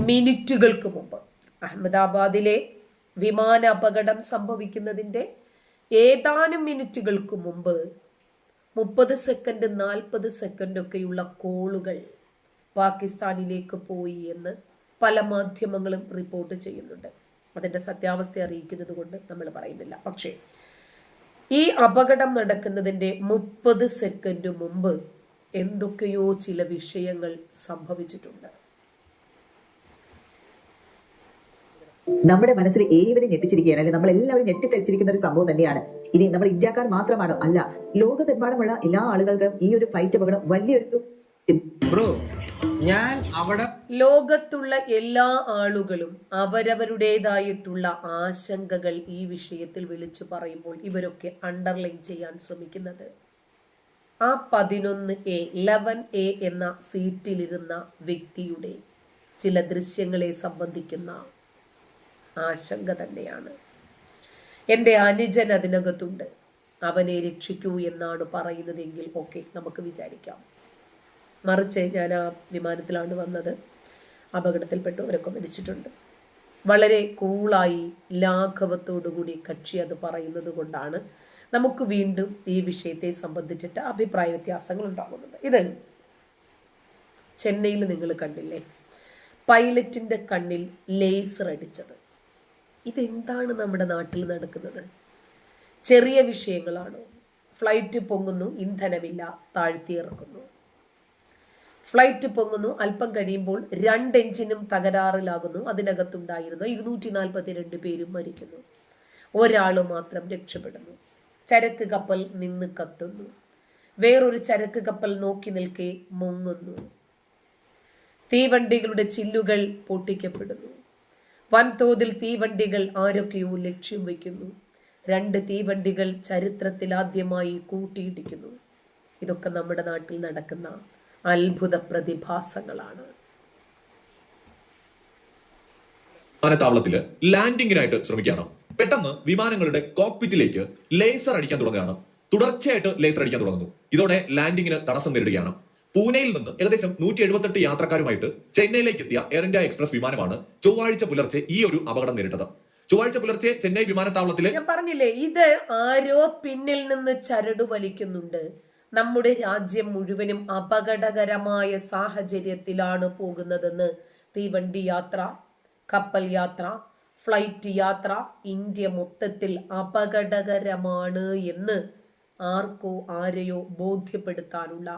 മിനിറ്റുകൾക്ക് മുമ്പ് അഹമ്മദാബാദിലെ വിമാന അപകടം സംഭവിക്കുന്നതിന്റെ ഏതാനും മിനിറ്റുകൾക്ക് മുമ്പ് മുപ്പത് സെക്കൻഡ് നാൽപ്പത് സെക്കൻഡൊക്കെയുള്ള കോളുകൾ പാകിസ്ഥാനിലേക്ക് പോയി എന്ന് പല മാധ്യമങ്ങളും റിപ്പോർട്ട് ചെയ്യുന്നുണ്ട്. അതിന്റെ സത്യാവസ്ഥ അറിയിക്കുന്നത് കൊണ്ട് നമ്മൾ പറയുന്നില്ല. പക്ഷേ ഈ അപകടം നടക്കുന്നതിന്റെ മുപ്പത് സെക്കൻഡ് മുമ്പ് എന്തൊക്കെയോ ചില വിഷയങ്ങൾ സംഭവിച്ചിട്ടുണ്ട്. നമ്മുടെ മനസ്സിൽ ഏവരും ഞെട്ടിച്ചിരിക്കുകയാണ്. അല്ലെങ്കിൽ നമ്മൾ എല്ലാവരും ഞെട്ടിത്തരിച്ചിരിക്കുന്ന ഒരു സംഭവം തന്നെയാണ്. ഇനി നമ്മൾ ഇന്ത്യക്കാർ മാത്രമാണോ? അല്ല ലോകത്തെമ്പാടുമുള്ള എല്ലാ ആളുകൾക്കും ഈ ഒരു ഫൈറ്റ് അപകടം വലിയൊരു ബ്രോ ഞാൻ അവിടെ ലോകത്തുള്ള എല്ലാ ആളുകളും അവരവരുടേതായിട്ടുള്ള ആശങ്കകൾ ഈ വിഷയത്തിൽ വിളിച്ചു പറയുമ്പോൾ ഇവരൊക്കെ അണ്ടർലൈൻ ചെയ്യാൻ ശ്രമിക്കുന്നത്. ആ പതിനൊന്ന് എ ലെവൻ എ എന്ന സീറ്റിലിരുന്ന വ്യക്തിയുടെ ചില ദൃശ്യങ്ങളെ സംബന്ധിക്കുന്ന ആശങ്ക തന്നെയാണ്. എന്റെ അനുജൻ അതിനകത്തുണ്ട്. അവനെ രക്ഷിക്കൂ എന്നാണ് പറയുന്നതെങ്കിൽ ഓക്കെ നമുക്ക് വിചാരിക്കാം. മറിച്ച് ഞാൻ ആ വിമാനത്തിലാണ് വന്നത്. അപകടത്തിൽപ്പെട്ടു. അവരൊക്കെ മരിച്ചിട്ടുണ്ട്. വളരെ കൂളായി ലാഘവത്തോടുകൂടി കക്ഷി അത് പറയുന്നത് കൊണ്ടാണ് നമുക്ക് വീണ്ടും ഈ വിഷയത്തെ സംബന്ധിച്ചിട്ട് അഭിപ്രായ വ്യത്യാസങ്ങൾ ഉണ്ടാകുന്നത്. ഇത് ചെന്നൈയിൽ നിങ്ങൾ കണ്ടില്ലേ? പൈലറ്റിന്റെ കണ്ണിൽ ലേസർ അടിച്ചത്. ഇതെന്താണ് നമ്മുടെ നാട്ടിൽ നടക്കുന്നത്? ചെറിയ വിഷയങ്ങളാണോ? ഫ്ലൈറ്റ് പൊങ്ങുന്നു ഇന്ധനമില്ല താഴ്ത്തിയിറക്കുന്നു. ഫ്ലൈറ്റ് പൊങ്ങുന്നു അല്പം കഴിയുമ്പോൾ രണ്ട് എഞ്ചിനും തകരാറിലാകുന്നു. അതിനകത്തുണ്ടായിരുന്ന ഇരുന്നൂറ്റി നാൽപ്പത്തി രണ്ട് പേരും മരിക്കുന്നു. ഒരാൾ മാത്രം രക്ഷപ്പെടുന്നു. ചരക്ക് കപ്പൽ നിന്ന് കത്തുന്നു. വേറൊരു ചരക്ക് കപ്പൽ നോക്കി നിൽക്കെ മുങ്ങുന്നു. തീവണ്ടികളുടെ ചില്ലുകൾ പൊട്ടിക്കപ്പെടുന്നു. വൻതോതിൽ തീവണ്ടികൾ ആരൊക്കെയോ ലക്ഷ്യം വയ്ക്കുന്നു. രണ്ട് തീവണ്ടികൾ ചരിത്രത്തിൽ ആദ്യമായി കൂട്ടിയിടിക്കുന്നു. ഇതൊക്കെ നമ്മുടെ നാട്ടിൽ നടക്കുന്ന അത്ഭുത പ്രതിഭാസങ്ങളാണ്. വിമാനത്താവളത്തിൽ ലാൻഡിങ്ങിനായിട്ട് ശ്രമിക്കുകയാണ്. പെട്ടെന്ന് വിമാനങ്ങളുടെ കോക്പിറ്റിലേക്ക് ലേസർ അടിക്കാൻ തുടങ്ങുകയാണ്. തുടർച്ചയായിട്ട് ലേസർ അടിക്കാൻ തുടങ്ങുന്നു. ഇതോടെ ലാൻഡിങ്ങിന് തടസ്സം നേരിടുകയാണ്. പൂനെയിൽ നിന്ന് ഏകദേശം നൂറ്റി എഴുപത്തെട്ട് യാത്രക്കാരുമായിട്ട് ചെന്നൈയിലേക്ക് എത്തിയ എയർ ഇന്ത്യ എക്സ്പ്രസ് വിമാനമാണ് ചൊവ്വാഴ്ച പുലർച്ചെ ഈ ഒരു അപകടം നേരിട്ടത്. ചൊവ്വാഴ്ച പുലർച്ചെ ചെന്നൈ വിമാനത്താവളത്തിലെ ഞാൻ പറഞ്ഞില്ലേ ഇത് ആരോ പിന്നിൽ നിന്ന് ചരട് വലിക്കുന്നുണ്ട്. നമ്മുടെ രാജ്യം മുഴുവനും അപകടകരമായ സാഹചര്യത്തിലാണ് പോകുന്നതെന്ന് തീവണ്ടി യാത്ര കപ്പൽ യാത്ര ഫ്ലൈറ്റ് യാത്ര ഇന്ത്യ മൊത്തത്തിൽ അപകടകരമാണ് എന്ന് ആർക്കോ ആരെയോ ബോധ്യപ്പെടുത്താനുള്ള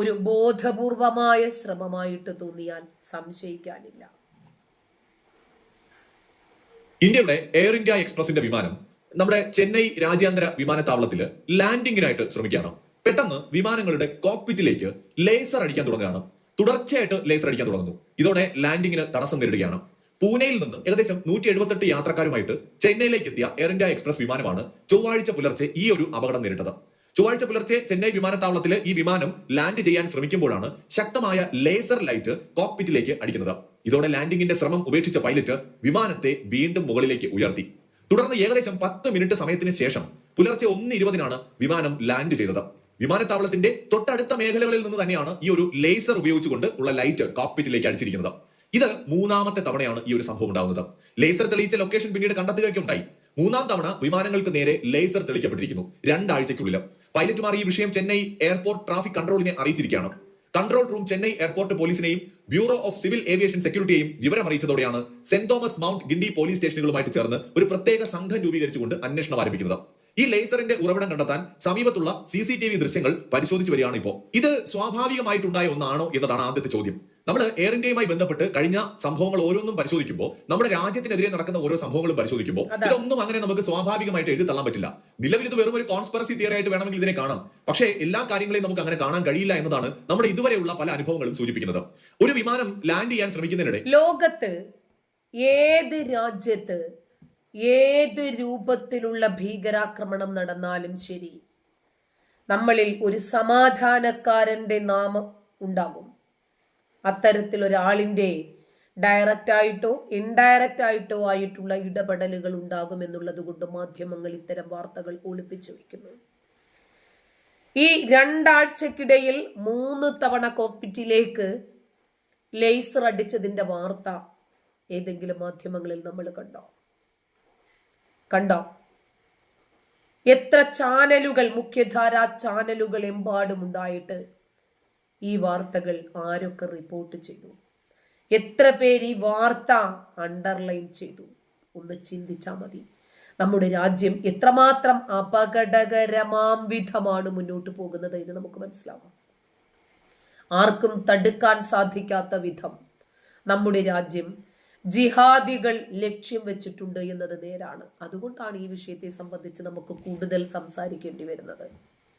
ഒരു ബോധപൂർവമായ ശ്രമമായിട്ട് തോന്നിയാൽ സംശയിക്കാനില്ല. ഇന്ത്യയുടെ എയർ ഇന്ത്യ എക്സ്പ്രസിന്റെ വിമാനം നമ്മുടെ ചെന്നൈ രാജ്യാന്തര വിമാനത്താവളത്തിൽ ലാൻഡിങ്ങിനായിട്ട് ശ്രമിക്കുകയാണ്. പെട്ടെന്ന് വിമാനങ്ങളുടെ കോക്പിറ്റിലേക്ക് ലേസർ അടിക്കാൻ തുടങ്ങുകയാണ്. തുടർച്ചയായിട്ട് ലേസർ അടിക്കാൻ തുടങ്ങുന്നു. ഇതോടെ ലാൻഡിങ്ങിന് തടസ്സം നേരിടുകയാണ്. പൂനെയിൽ നിന്ന് ഏകദേശം നൂറ്റി എഴുപത്തെട്ട് യാത്രക്കാരുമായിട്ട് ചെന്നൈയിലേക്ക് എത്തിയ എയർ ഇന്ത്യ എക്സ്പ്രസ് വിമാനമാണ് ചൊവ്വാഴ്ച പുലർച്ചെ ഈ ഒരു അപകടം നേരിട്ടത്. ചൊവ്വാഴ്ച പുലർച്ചെ ചെന്നൈ വിമാനത്താവളത്തിൽ ഈ വിമാനം ലാൻഡ് ചെയ്യാൻ ശ്രമിക്കുമ്പോഴാണ് ശക്തമായ ലേസർ ലൈറ്റ് കോക്പിറ്റിലേക്ക് അടിക്കുന്നത്. ഇതോടെ ലാൻഡിംഗിന്റെ ശ്രമം ഉപേക്ഷിച്ച പൈലറ്റ് വിമാനത്തെ വീണ്ടും മുകളിലേക്ക് ഉയർത്തി. തുടർന്ന് ഏകദേശം പത്ത് മിനിറ്റ് സമയത്തിന് ശേഷം പുലർച്ചെ ഒന്ന് ഇരുപതിനാണ് വിമാനം ലാൻഡ് ചെയ്തത്. വിമാനത്താവളത്തിന്റെ തൊട്ടടുത്ത മേഖലകളിൽ നിന്ന് തന്നെയാണ് ഈ ഒരു ലേസർ ഉപയോഗിച്ചുകൊണ്ട് ഉള്ള ലൈറ്റ് കോക്പിറ്റിലേക്ക് അടിച്ചിരിക്കുന്നത്. ഇത് മൂന്നാമത്തെ തവണയാണ് ഈ ഒരു സംഭവം ഉണ്ടാകുന്നത്. ലേസർ തെളിയിച്ച ലൊക്കേഷൻ പിന്നീട് കണ്ടെത്തുകയൊക്കെ ഉണ്ടായി. മൂന്നാം തവണ വിമാനങ്ങൾക്ക് നേരെ ലേസർ തെളിക്കപ്പെട്ടിരിക്കുന്നു. രണ്ടാഴ്ചയ്ക്കുള്ളിൽ പൈലറ്റുമാർ ഈ വിഷയം ചെന്നൈ എയർപോർട്ട് ട്രാഫിക് കൺട്രോളിനെ അറിയിച്ചിരിക്കുകയാണ്. കൺട്രോൾ റൂം ചെന്നൈ എയർപോർട്ട് പോലീസിനെയും ബ്യൂറോ ഓഫ് സിവിൽ ഏവിയേഷൻ സെക്യൂരിറ്റിയെയും വിവരം അറിയിച്ചതോടെയാണ് Saint Thomas Mount Guindy police സ്റ്റേഷനുകളുമായിട്ട് ചേർന്ന് ഒരു പ്രത്യേക സംഘം രൂപീകരിച്ചുകൊണ്ട് അന്വേഷണം ആരംഭിക്കുന്നത്. ഈ ലേസറിന്റെ ഉറവിടം കണ്ടെത്താൻ സമീപത്തുള്ള സി സി ടി വി ദൃശ്യങ്ങൾ പരിശോധിച്ചു വരികയാണ് ഇപ്പോൾ. ഇത് സ്വാഭാവികമായിട്ടുണ്ടായ ഒന്നാണോ എന്നതാണ് ആദ്യത്തെ ചോദ്യം. നമ്മൾ എയർ ഇന്ത്യയുമായി ബന്ധപ്പെട്ട് കഴിഞ്ഞ സംഭവങ്ങൾ ഓരോന്നും പരിശോധിക്കുമ്പോൾ നമ്മുടെ രാജ്യത്തിനെതിരെ നടക്കുന്ന ഓരോ സംഭവങ്ങളും പരിശോധിക്കുമ്പോൾ ഇതൊന്നും അങ്ങനെ നമുക്ക് സ്വാഭാവികമായിട്ട് എഴുതി തള്ളാൻ പറ്റില്ല. നിലവിൽ ഇത് വെറും ഒരു കോൺസ്പെറസി തിയറി ആയിട്ട് വേണമെങ്കിൽ ഇതിനെ കാണാം. പക്ഷേ എല്ലാ കാര്യങ്ങളെയും നമുക്ക് അങ്ങനെ കാണാൻ കഴിയില്ല എന്നതാണ് നമ്മുടെ ഇതുവരെയുള്ള പല അനുഭവങ്ങളും സൂചിപ്പിക്കുന്നത്. ഒരു വിമാനം ലാൻഡ് ചെയ്യാൻ ശ്രമിക്കുന്നതിനിടെ ലോകത്ത് ഏത് രാജ്യത്ത് ഏത് രൂപത്തിലുള്ള ഭീകരാക്രമണം നടന്നാലും ശരി നമ്മളിൽ ഒരു സമാധാനക്കാരന്റെ നാമം ഉണ്ടാകും. അത്തരത്തിൽ ഡയറക്റ്റായിട്ടോ ഡയറക്റ്റ് ആയിട്ടോ ഇൻഡയറക്റ്റ് ആയിട്ടോ ആയിട്ടുള്ള ഇടപെടലുകൾ ഉണ്ടാകുമെന്നുള്ളത് കൊണ്ട് മാധ്യമങ്ങൾ ഇത്തരം വാർത്തകൾ ഒളിപ്പിച്ചു വയ്ക്കുന്നു. ഈ രണ്ടാഴ്ചക്കിടയിൽ മൂന്ന് തവണ കോക്പിറ്റിലേക്ക് ലേസർ അടിച്ചതിന്റെ വാർത്ത ഏതെങ്കിലും മാധ്യമങ്ങളിൽ നമ്മൾ കണ്ടോ? കണ്ടോ? എത്ര ചാനലുകൾ മുഖ്യധാരാ ചാനലുകൾ എമ്പാടും ഉണ്ടായിട്ട് ഈ വാർത്തകൾ ആരൊക്കെ റിപ്പോർട്ട് ചെയ്തു? എത്ര പേര് ഈ വാർത്ത അണ്ടർലൈൻ ചെയ്തു? ഒന്ന് ചിന്തിച്ചാൽ മതി. നമ്മുടെ രാജ്യം എത്രമാത്രം അപകടകരമാം വിധമാണ് മുന്നോട്ട് പോകുന്നത് എന്ന് നമുക്ക് മനസ്സിലാകും ആർക്കും തടുക്കാൻ സാധിക്കാത്ത വിധം നമ്മുടെ രാജ്യം ജിഹാദികൾ ലക്ഷ്യം വെച്ചിട്ടുണ്ട് എന്നത് നേരാണ്. അതുകൊണ്ടാണ് ഈ വിഷയത്തെ സംബന്ധിച്ച് നമുക്ക് കൂടുതൽ സംസാരിക്കേണ്ടി വരുന്നത്.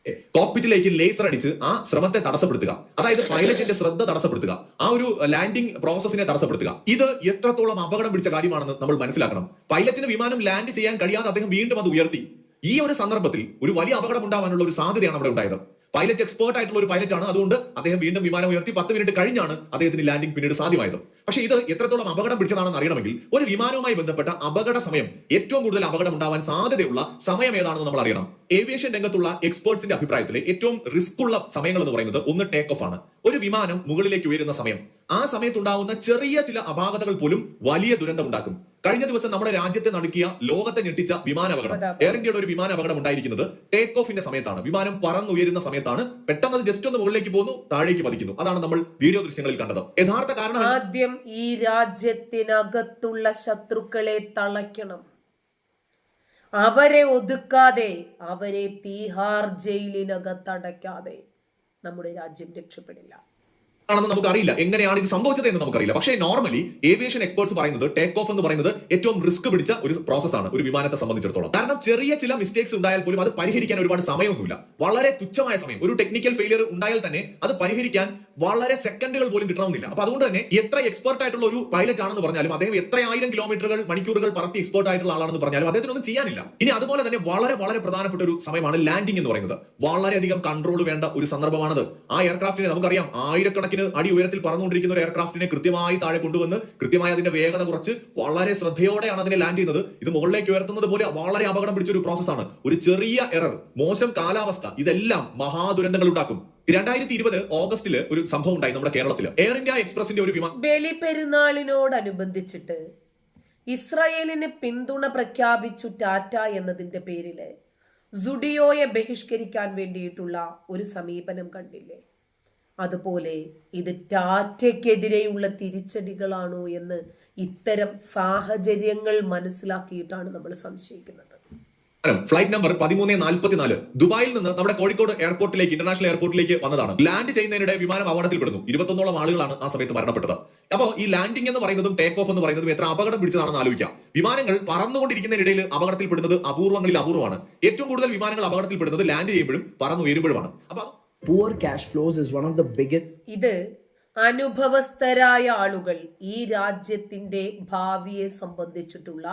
കോക്പിറ്റിലേക്ക് ലേസർ അടിച്ച് ആ ശ്രമത്തെ തടസ്സപ്പെടുത്തുക. അതായത് പൈലറ്റിന്റെ ശ്രദ്ധ തടസ്സപ്പെടുത്തുക. ആ ഒരു ലാൻഡിംഗ് പ്രോസസ്സിനെ തടസ്സപ്പെടുത്തുക. ഇത് എത്രത്തോളം അപകടം പിടിച്ച കാര്യമാണെന്ന് നമ്മൾ മനസ്സിലാക്കണം. പൈലറ്റിന് വിമാനം ലാൻഡ് ചെയ്യാൻ കഴിയാതെ അദ്ദേഹം വീണ്ടും അത് ഉയർത്തി. ഈ ഒരു സന്ദർഭത്തിൽ ഒരു വലിയ അപകടം ഉണ്ടാവാനുള്ള ഒരു സാധ്യതയാണ് അവിടെ ഉണ്ടായത്. പൈലറ്റ് എക്സ്പേർട്ട് ആയിട്ടുള്ള ഒരു പൈലറ്റ് ആണ്. അതുകൊണ്ട് അദ്ദേഹം വീണ്ടും വിമാനം ഉയർത്തി പത്ത് മിനിറ്റ് കഴിഞ്ഞാണ് അദ്ദേഹത്തിന് ലാൻഡിംഗ് പിന്നീട് സാധ്യമായത്. പക്ഷേ ഇത് എത്രത്തോളം അപകടം പിടിച്ചതാണെന്ന് അറിയണമെങ്കിൽ ഒരു വിമാനവുമായി ബന്ധപ്പെട്ട അപകട സമയം ഏറ്റവും കൂടുതൽ അപകടം ഉണ്ടാവാൻ സാധ്യതയുള്ള സമയം ഏതാണെന്ന് നമ്മൾ അറിയണം. ഏവിയേഷൻ രംഗത്തുള്ള എക്സ്പേർട്സിന്റെ അഭിപ്രായത്തിൽ ഏറ്റവും റിസ്ക് ഉള്ള സമയങ്ങൾ എന്ന് പറയുന്നത് ഒന്ന് ടേക്ക് ഓഫ് ആണ്. ഒരു വിമാനം മുകളിലേക്ക് ഉയരുന്ന സമയം. ആ സമയത്തുണ്ടാവുന്ന ചെറിയ ചില അപാകതകൾ പോലും വലിയ ദുരന്തം ഉണ്ടാക്കും. കഴിഞ്ഞ ദിവസം നമ്മുടെ രാജ്യത്തെ നടുക്കിയ ലോകത്തെ ഞെട്ടിച്ച വിമാന അപകടം. എയർ ഇന്ത്യയുടെ ഒരു വിമാന അപകടം ഉണ്ടായിരിക്കുന്നത് ടേക്ക് ഓഫിന്റെ സമയത്താണ്. വിമാനം പറന്നുയരുന്ന സമയത്താണ്. പെട്ടെന്ന് അത് ജസ്റ്റ് ഒന്ന് മുകളിലേക്ക് പോകുന്നു താഴേക്ക് പതിക്കുന്നു. അതാണ് നമ്മൾ വീഡിയോ ദൃശ്യങ്ങളിൽ കണ്ടത്. യഥാർത്ഥ കാരണം ആദ്യം ഈ രാജ്യത്തിനകത്തുള്ള ശത്രുക്കളെ തളയ്ക്കണം. അവരെ ഒതുക്കാതെ അവരെ തീഹാർ ജയിലിനകത്തടയ്ക്കാതെ. നമ്മുടെ രാജ്യം രക്ഷപ്പെടില്ല. ആണെന്ന് നമുക്കറിയില്ല. എങ്ങനെയാണ് ഇത് സംഭവിച്ചത് എന്ന് നമുക്കറിയില്ല. പക്ഷേ നോർമലി ഏവിയേഷൻ എക്സ്പേർട്സ് പറയുന്നത് ടേക്ക് ഓഫ് എന്ന് പറയുന്നത് ഏറ്റവും റിസ്ക് പിടിച്ച ഒരു പ്രോസസ് ആണ് ഒരു വിമാനത്തെ സംബന്ധിച്ചിടത്തോളം. കാരണം ചെറിയ ചില മിസ്റ്റേക്സ് ഉണ്ടായാൽ പോലും അത് പരിഹരിക്കാൻ ഒരുപാട് സമയമൊന്നുമില്ല. വളരെ തുച്ഛമായ സമയം. ഒരു ടെക്നിക്കൽ ഫെയിലിയർ ഉണ്ടായാൽ തന്നെ അത് പരിഹരിക്കാൻ വളരെ സെക്കൻഡുകൾ പോലും കിട്ടണമെന്നില്ല. അപ്പൊ അതുകൊണ്ട് തന്നെ എത്ര എക്സ്പേർട്ട് ആയിട്ടുള്ള ഒരു പൈലറ്റ് ആണെന്ന് പറഞ്ഞാലും അദ്ദേഹം എത്ര ആയിരം കിലോമീറ്ററുകൾ മണിക്കൂറുകൾ പറത്തി എക്സ്പേർട്ട് ആയിട്ടുള്ള ആളാണെന്ന് പറഞ്ഞാലും അദ്ദേഹത്തിനൊന്നും ചെയ്യാനില്ല. ഇനി അതുപോലെ തന്നെ വളരെ വളരെ പ്രധാനപ്പെട്ട ഒരു സമയമാണ് ലാൻഡിംഗ് എന്ന് പറയുന്നത്. വളരെയധികം കൺട്രോൾ വേണ്ട ഒരു സന്ദർഭമാണത്. ആ എയർക്രാഫ്റ്റിനെ നമുക്കറിയാം ആയിരക്കണക്കിന് അടി ഉയരത്തിൽ പറന്നുകൊണ്ടിരിക്കുന്ന ഒരു എയർക്രാഫ്റ്റിനെ കൃത്യമായി താഴെ കൊണ്ടുവന്ന് കൃത്യമായി അതിന്റെ വേഗത കുറച്ച് വളരെ ശ്രദ്ധയോടെയാണ് അതിനെ ലാൻഡ് ചെയ്യുന്നത്. ഇത് മുകളിലേക്ക് ഉയർത്തുന്നത് പോലെ വളരെ അപകടം പിടിച്ച ഒരു പ്രോസസ്സാണ് ഒരു ചെറിയ എറർ മോശം കാലാവസ്ഥ ഇതെല്ലാം മഹാദുരന്തങ്ങൾ ഉണ്ടാക്കും. രണ്ടായിരത്തി ഇരുപത് ഓഗസ്റ്റിൽ ഒരു സംഭവം ഉണ്ടായി നമ്മുടെ കേരളത്തിൽ എയർ ഇന്ത്യ എക്സ്പ്രസിന്റെ ഒരു വിമാനം. ബലി പെരുന്നാളിനോടനുബന്ധിച്ചിട്ട് ഇസ്രായേലിന് പിന്തുണ പ്രഖ്യാപിച്ചു ടാറ്റ എന്നതിന്റെ പേരിൽ സുഡിയോയെ ബഹിഷ്കരിക്കാൻ വേണ്ടിയിട്ടുള്ള ഒരു സമീപനം കണ്ടില്ലേ? അതുപോലെ ഇത് ടാറ്റയ്ക്കെതിരെയുള്ള തിരിച്ചടികളാണോ എന്ന് ഇത്തരം സാഹചര്യങ്ങൾ മനസ്സിലാക്കിയിട്ടാണ് നമ്മൾ സംശയിക്കുന്നത്. ഫ്ലൈറ്റ് നമ്പർ പതിമൂന്ന് നാൽപ്പത്തിനാല് ദുബായിൽ നിന്ന് നമ്മുടെ കോഴിക്കോട് എയർപോർട്ടിലേക്ക് ഇന്റർനാഷണൽ എയർപോർട്ടിലേക്ക് വന്നതാണ്. ലാൻഡ് ചെയ്യുന്നതിനിടെ വിമാനം അപകടത്തിൽപ്പെടുന്നു ഇരുപത്തൊന്നോളം ആളുകളാണ് ആ സമയത്ത് മരണപ്പെട്ടത്. അപ്പോൾ ഈ ലാൻഡിംഗ് എന്ന് പറയുന്നതും ടേക്ക് ഓഫ് എന്ന് പറയുന്നതും എത്ര അപകടം പിടിച്ചതാണെന്ന് ആലോചിക്കാം. വിമാനങ്ങൾ പറന്നുകൊണ്ടിരിക്കുന്നതിനിടയിൽ അപകടത്തിൽപ്പെടുന്നത് അപൂർവങ്ങളിൽ അപൂർവമാണ്. ഏറ്റവും കൂടുതൽ വിമാനങ്ങൾ അപകടത്തിൽപ്പെടുന്നത് ലാൻഡ് ചെയ്യുമ്പോഴും പറന്നു ഉയരുമ്പോഴുമാണ് അപ്പൊ അത് Poor cash flows is one of the biggest ഇത് അനുഭവസ്ഥരായ ആളുകൾ ഈ രാജ്യത്തിന്റെ ഭാവിയെ സംബന്ധിച്ചിട്ടുള്ള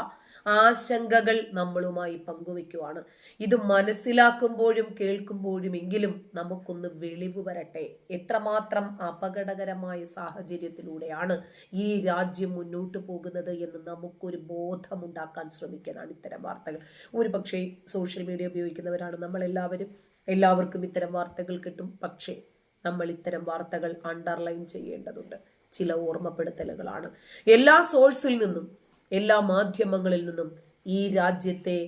ആശങ്കകൾ നമ്മളുമായി പങ്കുവെക്കുവാണ് ഇത് മനസ്സിലാക്കുമ്പോഴും കേൾക്കുമ്പോഴും എങ്കിലും നമുക്കൊന്ന് വെളിവ് വരട്ടെ. എത്രമാത്രം അപകടകരമായ സാഹചര്യത്തിലൂടെയാണ് ഈ രാജ്യം മുന്നോട്ട് പോകുന്നത് എന്ന് നമുക്കൊരു ബോധമുണ്ടാക്കാൻ ശ്രമിക്കാനാണ് ഇത്തരം വാർത്തകൾ. ഒരുപക്ഷെ സോഷ്യൽ മീഡിയ ഉപയോഗിക്കുന്നവരാണ് നമ്മളെല്ലാവരും. എല്ലാവർക്കും ഇത്തരം വാർത്തകൾ കിട്ടും. പക്ഷേ നമ്മൾ ഇത്തരം വാർത്തകൾ അണ്ടർലൈൻ ചെയ്യേണ്ടതുണ്ട്. ചില ഓർമ്മപ്പെടുത്തലുകളാണ്. എല്ലാ സോഴ്സിൽ നിന്നും എല്ലാ മാധ്യമങ്ങളിൽ നിന്നും ഈ രാജ്യത്തെ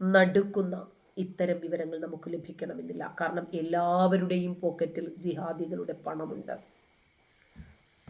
നടുക്കുന്ന ഇത്തരം വിവരങ്ങൾ നമുക്ക് ലഭിക്കണമെന്നില്ല. കാരണം എല്ലാവരുടെയും പോക്കറ്റിൽ ജിഹാദികളുടെ പണമുണ്ട്.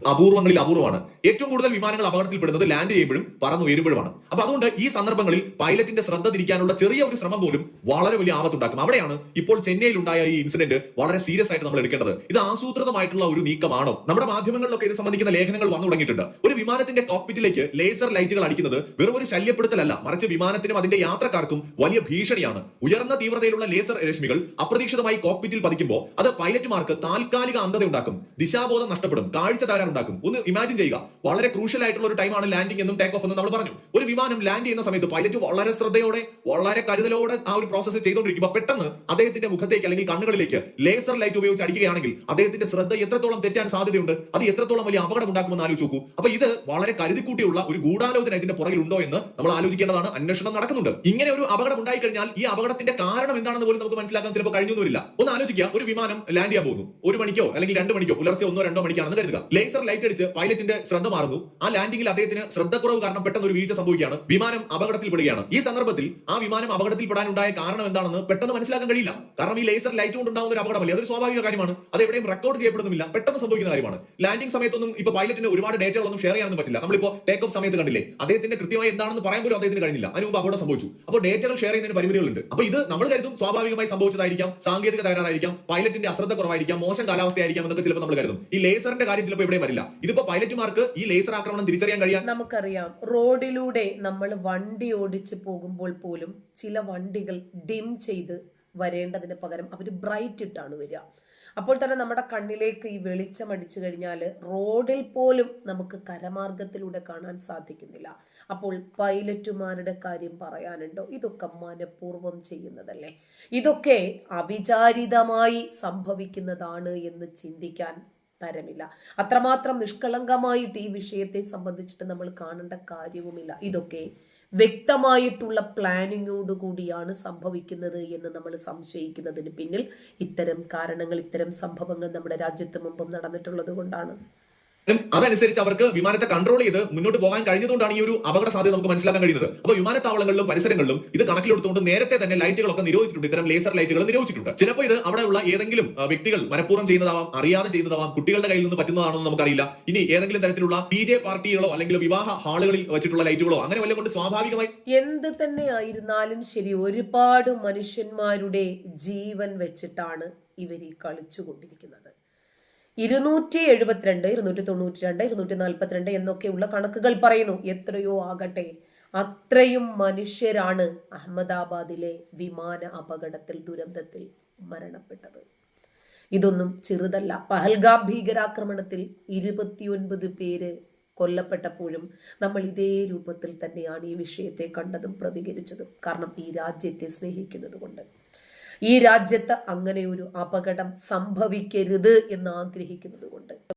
അപൂർവങ്ങളിൽ അപൂർവമാണ്. ഏറ്റവും കൂടുതൽ വിമാനങ്ങൾ അപകടത്തിൽപ്പെടുന്നത് ലാൻഡ് ചെയ്യുമ്പോഴും പറന്നുയരുമ്പോഴുമാണ് അപ്പൊ അതുകൊണ്ട് ഈ സന്ദർഭങ്ങളിൽ പൈലറ്റിന്റെ ശ്രദ്ധ തിരിക്കാനുള്ള ചെറിയ ഒരു ശ്രമം പോലും വളരെ വലിയ ആപത്തുണ്ടാക്കും. അവിടെയാണ് ഇപ്പോൾ ചെന്നൈയിൽ ഉണ്ടായ ഈ ഇൻസിഡന്റ് വളരെ സീരിയസ് ആയിട്ട് നമ്മൾ എടുക്കേണ്ടത്. ഇത് ആസൂത്രിതമായിട്ടുള്ള ഒരു നീക്കമാണോ? നമ്മുടെ മാധ്യമങ്ങളിലൊക്കെ ഇത് സംബന്ധിക്കുന്ന ലേഖനങ്ങൾ വന്നു തുടങ്ങിയിട്ടുണ്ട്. ഒരു വിമാനത്തിന്റെ കോക്പിറ്റിലേക്ക് ലേസർ ലൈറ്റുകൾ അടിക്കുന്നത് വെറും ഒരു ശല്യപ്പെടുത്തലല്ല. മറിച്ച് വിമാനത്തിനും അതിന്റെ യാത്രക്കാർക്കും വലിയ ഭീഷണിയാണ്. ഉയർന്ന തീവ്രതയിലുള്ള ലേസർ രശ്മികൾ അപ്രതീക്ഷിതമായി കോക്പിറ്റിൽ പതിക്കുമ്പോൾ അത് പൈലറ്റുമാർക്ക് താൽക്കാലിക അന്ധത ഉണ്ടാക്കും ദിശാബോധം നഷ്ടപ്പെടും. കാഴ്ച തകരാറുണ്ടാക്കും ഒന്ന് ഇമാജിൻ ചെയ്യുക. വളരെ ക്രൂഷ്യൽ ആയിട്ടുള്ള ഒരു ടൈമാണ് ലാൻഡിംഗ് എന്നും ടേക്ക് ഓഫ് എന്നും നമ്മൾ പറഞ്ഞു. ഒരു വിമാനം ലാൻഡ് ചെയ്യുന്ന സമയത്ത് പൈലറ്റ് വളരെ ശ്രദ്ധയോടെ വളരെ കരുതലോടെ ആ ഒരു പ്രോസസ്സ് ചെയ്തുകൊണ്ടിരിക്കുമ്പോൾ പെട്ടെന്ന് അദ്ദേഹത്തിന്റെ മുഖത്തേക്ക് അല്ലെങ്കിൽ കണ്ണുകളിലേക്ക് ലേസർ ലൈറ്റ് ഉപയോഗിച്ച് അടിക്കുകയാണെങ്കിൽ അദ്ദേഹത്തിന്റെ ശ്രദ്ധ എത്രത്തോളം തെറ്റാൻ സാധ്യതയുണ്ട്? അത് എത്രത്തോളം വലിയ അപകടം ഉണ്ടാക്കുമെന്ന് ആലോചിച്ച് നോക്കൂ. അപ്പൊ ഇത് വളരെ കരുതിക്കൂട്ടിയുള്ള ഒരു ഗൂഢാലോചന ഇതിന്റെ പുറകിൽ ഉണ്ടോ എന്ന് നമ്മൾ ആലോചിക്കേണ്ടതാണ്. അന്വേഷണം നടക്കുന്നുണ്ട്. ഇങ്ങനെ ഒരു അപകടം ഉണ്ടായി കഴിഞ്ഞാൽ ഈ അപകടത്തിന്റെ കാരണം എന്താണെന്ന് പോലും നമുക്ക് മനസ്സിലാക്കാൻ ചിലപ്പോൾ കഴിഞ്ഞൊന്നുമില്ല. ഒന്ന് ആലോചിക്കുക. ഒരു വിമാനം ലാൻഡ് ചെയ്യാൻ പോകുന്നു. ഒരു മണിക്കോ അല്ലെങ്കിൽ രണ്ട് മണിക്കോ പുലർച്ചെ ഒന്നോ രണ്ടോ മണിക്കാണെന്ന് കരുതുക. ലേസർ ലൈറ്റ് അടിച്ച് പൈലറ്റിന്റെ ശ്രദ്ധ മാറുന്നു. ആ ലാൻഡിംഗിൽ അദ്ദേഹത്തിന് ശ്രദ്ധക്കുറവ് കാരണം പെട്ടെന്ന് ഒരു വീഴ്ച സംഭവിക്കുകയാണ്. വിമാനം അപകടത്തിൽ പെടുകയാണ്. ഈ സന്ദർഭത്തിൽ ആ വിമാനം അപകടത്തിൽ പെടാനുണ്ടായ കാരണം എന്താണെന്ന് പെട്ടെന്ന് മനസ്സിലാക്കാൻ കഴിയില്ല. കാരണം ഈ ലേസർ ലൈറ്റ് കൊണ്ട് ഉണ്ടാകുന്ന ഒരു അപകടമല്ല? അതൊരു സ്വാഭാവിക കാര്യമാണ്. അത് എവിടെയും റെക്കോർഡ് ചെയ്യപ്പെടുന്നില്ല പെട്ടെന്ന് സംഭവിക്കുന്ന കാര്യമാണ്. ലാൻഡിംഗ് സമയത്തൊന്നും ഇപ്പൊ പൈലറ്റിന് ഒരുപാട് ഡേറ്റകളൊന്നും ഷെയർ ചെയ്യാനൊന്നും പറ്റില്ല. നമ്മളിപ്പോ ടേക്ക് ഓഫ് സമയത്ത് കണ്ടില്ലേ? അദ്ദേഹത്തിന്റെ കൃത്യമായി എന്താണെന്ന് പറയാൻ പോലും അദ്ദേഹത്തിന് കഴിഞ്ഞില്ല. അതിന് മുമ്പ് അപകടം സംഭവിച്ചു. അപ്പോൾ ഡേറ്റകൾ ഷെയർ ചെയ്യുന്നതിന് പരിമിതികളുണ്ട്. അപ്പൊ ഇത് നമ്മൾ കരുതും സ്വാഭാവികമായി സംഭവിച്ചതായിരിക്കാം സാങ്കേതിക തകരാറായിരിക്കാം പൈലറ്റിന്റെ അശ്രദ്ധ കുറവായിരിക്കാം മോശം കാലാവസ്ഥയായിരിക്കാം എന്നൊക്കെ ചിലപ്പോൾ നമ്മൾ കരുതും. ഈ ലേസറിന്റെ കാര്യം ചിലപ്പോൾ ഇവിടെ വരില്ല. ഇതിപ്പോ പൈലറ്റുമാർക്ക് ഈ ലേസർ ആക്രമണം തിരിച്ചറിയാൻ കഴിയാൻ നമുക്കറിയാം. റോഡിലൂടെ നമ്മൾ വണ്ടി ഓടിച്ചു പോകുമ്പോൾ പോലും ചില വണ്ടികൾ ഡിം ചെയ്ത് വരേണ്ടതിന് പകരം അവർ ബ്രൈറ്റ് ഇട്ടാണ് വരിക. അപ്പോൾ തന്നെ നമ്മുടെ കണ്ണിലേക്ക് ഈ വെളിച്ചം അടിച്ചു കഴിഞ്ഞാൽ റോഡിൽ പോലും നമുക്ക് കരമാർഗത്തിലൂടെ കാണാൻ സാധിക്കുന്നില്ല. അപ്പോൾ പൈലറ്റുമാരുടെ കാര്യം പറയാനുണ്ടോ? ഇതൊക്കെ മനഃപൂർവം ചെയ്യുന്നതല്ലേ? ഇതൊക്കെ അവിചാരിതമായി സംഭവിക്കുന്നതാണ് എന്ന് ചിന്തിക്കാൻ തരമില്ല. അത്രമാത്രം നിഷ്കളങ്കമായിട്ട് ഈ വിഷയത്തെ സംബന്ധിച്ചിട്ട് നമ്മൾ കാണേണ്ട കാര്യവുമില്ല. ഇതൊക്കെ വ്യക്തമായിട്ടുള്ള പ്ലാനിങ്ങോടുകൂടിയാണ് സംഭവിക്കുന്നത് എന്ന് നമ്മൾ സംശയിക്കുന്നതിന് പിന്നിൽ ഇത്തരം കാരണങ്ങൾ ഇത്തരം സംഭവങ്ങൾ നമ്മുടെ രാജ്യത്ത് മുമ്പും നടന്നിട്ടുള്ളത് കൊണ്ടാണ്. അതനുസരിച്ച് അവർക്ക് വിമാനത്തെ കൺട്രോൾ ചെയ്ത് മുന്നോട്ട് പോകാൻ കഴിഞ്ഞതുകൊണ്ടാണ് ഈ ഒരു അപകട സാധ്യത നമുക്ക് മനസ്സിലാക്കാൻ കഴിയുന്നത്. അപ്പോൾ വിമാനത്താവളങ്ങളിലും പരിസരങ്ങളിലും ഇത് കണക്കിലെടുത്തുകൊണ്ട് നേരത്തെ തന്നെ ലൈറ്റുകളൊക്കെ നിരോധിച്ചിട്ടുണ്ട്. ഇത്തരം ലേസർ ലൈറ്റുകൾ നിരോധിച്ചിട്ടുണ്ട്. ചിലപ്പോൾ ഇത് അവിടെയുള്ള ഏതെങ്കിലും വ്യക്തികൾ മനഃപൂർവം ചെയ്യുന്നതാവാം അറിയാതെ ചെയ്യുന്നതാവാം കുട്ടികളുടെ കയ്യിൽ നിന്ന് പറ്റുന്നതാണെന്ന് നമുക്കറിയില്ല. ഇനി ഏതെങ്കിലും തരത്തിലുള്ള പി ജെ പാർട്ടികളോ അല്ലെങ്കിൽ വിവാഹ ഹാളുകളിൽ വെച്ചിട്ടുള്ള ലൈറ്റുകളോ അങ്ങനെ വല്ലതും കൊണ്ട് സ്വാഭാവികമായി എന്ത് തന്നെ ആയിരുന്നാലും ശരി ഒരുപാട് മനുഷ്യന്മാരുടെ ജീവൻ വെച്ചിട്ടാണ് ഇവർ ഈ കളിച്ചുകൊണ്ടിരിക്കുന്നത്. ഇരുന്നൂറ്റി എഴുപത്തിരണ്ട് ഇരുന്നൂറ്റി തൊണ്ണൂറ്റി രണ്ട് ഇരുന്നൂറ്റി നാൽപ്പത്തിരണ്ട് എന്നൊക്കെയുള്ള കണക്കുകൾ പറയുന്നു. എത്രയോ ആകട്ടെ അത്രയും മനുഷ്യരാണ് അഹമ്മദാബാദിലെ വിമാന അപകടത്തിൽ ദുരന്തത്തിൽ മരണപ്പെട്ടത്. ഇതൊന്നും ചെറുതല്ല. പഹൽഗാം ഭീകരാക്രമണത്തിൽ ഇരുപത്തിയൊൻപത് പേര് കൊല്ലപ്പെട്ടപ്പോഴും നമ്മൾ ഇതേ രൂപത്തിൽ തന്നെയാണ് ഈ വിഷയത്തെ കണ്ടതും പ്രതികരിച്ചതും. കാരണം ഈ രാജ്യത്തെ സ്നേഹിക്കുന്നത് കൊണ്ട് ഈ രാജ്യത്ത് അങ്ങനെ ഒരു അപകടം സംഭവിക്കരുത് എന്ന് ആഗ്രഹിക്കുന്നത് കൊണ്ട്